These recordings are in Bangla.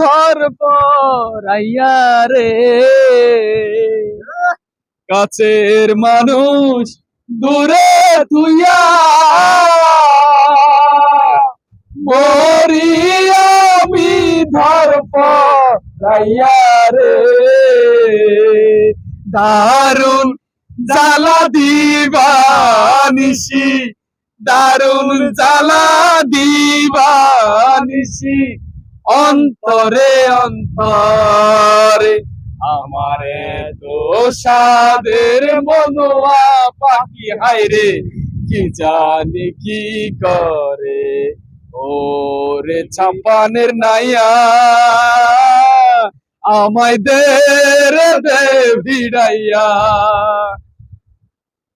ধর পরাইয়া রে। কাছের মানুষ দূরে তুইয়া মরি আমি ধর পরাইয়া রে। দারুণ জ্বালা দিবানিসি দারুণ জ্বালা দিবানিসি অন্তরে অন্তরে আমারে তো সাদের মনোয়া পাখি হাইরে কি জানি কি করে? ওরে ছাপানের নাইয়া আমায় দে দে ভিড়াইয়া।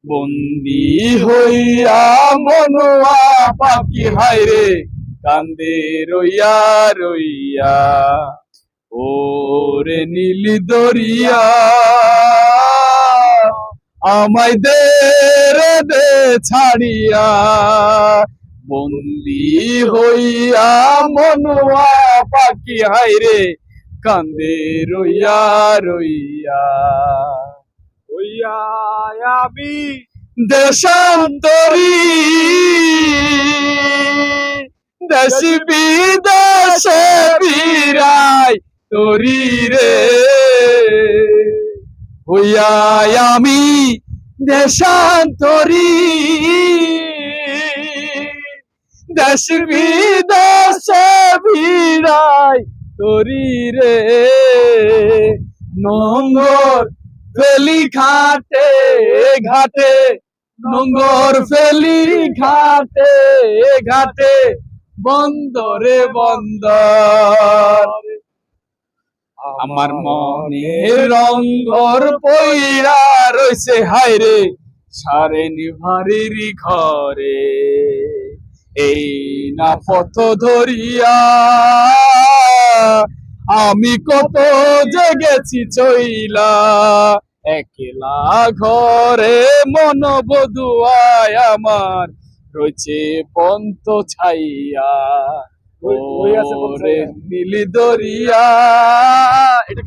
বন্দি হইয়া মনোয়া পাখি হাইরে কান্দে রইয়া রইয়া। ওরে নীলি দরিয়া, আমায় দে রে দে ছাড়িয়া। বন্দি হইয়া মনোয়া পাখি হাইরে কান্দে রইয়া রইয়া। হইয়া আমি দেশান্তরী। দেশ বিদেশে বিরাই তরি রে। হইয়া আমি দেশান্তরী। দেশ বিদেশে বিরাই তরি রে। নঙ্গর ফেলি ঘাটে ঘাটে। নোংর ফেলি ঘাটে ঘাটে। বন্দরে বন্দর। আমার মনে রঙ্গর পইরা রইছে হায়রে সারে নিভারির ঘরে। এই না পথ ধরিয়া আমি কত জেগেছি চইলা, একলা ঘরে মন বধুয়ায় আমার রয়েছে পন্ত ছাইয়া ওরে। নীলি দরিয়া এটা